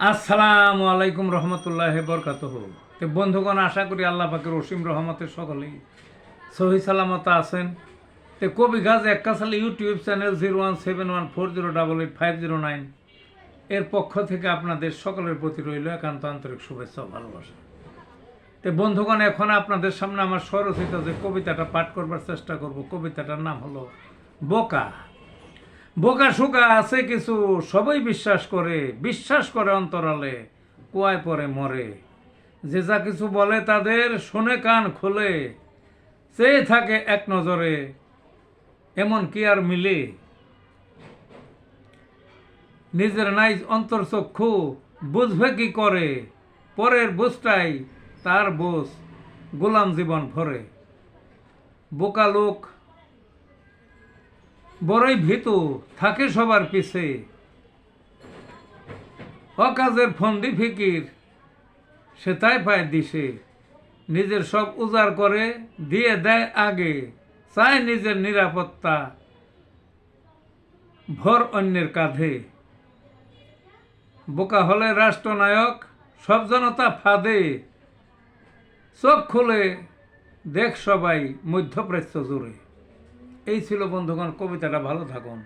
আসসালামু আলাইকুম রহমতুল্লাহ বরকাত তো বন্ধুগণ, আশা করি আল্লাহ পাকের অসীম রহমতের সকলেই সহি সালামত আছেন। তো কবি গাছ একাশাল YouTube channel zero one seven one four zero double eight five zero nine. এর পক্ষ থেকে আপনাদের সকলের প্রতি রইল একান্ত আন্তরিক শুভেচ্ছা ও ভালোবাসা। তো বন্ধুগণ, এখন আপনাদের সামনে আমার স্বরচিত যে কবিতাটা পাঠ করবার চেষ্টা করব, কবিতাটার নাম হলো বোকা। বোকা শোকা আছে কিছু, সবাই বিশ্বাস করে বিশ্বাস করে অন্তরালে, কুয়ায় পরে মরে। যে যা কিছু বলে তাদের শুনে কান খোলে, চেয়ে থাকে এক নজরে, এমন কি আর মিলে? নিজের নাই অন্তর্চক্ষু বুঝবে কি করে? পরের বুঝটাই তার বোঝ, গোলাম জীবন ভরে। বোকা লোক বড়ই ভীতু, থাকে সবার পিছে। অকাজের ফন্দি ফিকির, সে তাই পায় দিশে। নিজের সব উজাড় করে দিয়ে দেয় আগে, চায় নিজের নিরাপত্তা, ভর অন্যের কাঁধে। বোকা হলে রাষ্ট্রনায়ক, সব জনতা ফাঁদে। চোখ খুলে দেখ সবাই মধ্যপ্রাচ্য জুড়ে। এই ছিল বন্ধুগণ কবিতাটা ভালো থাকুন।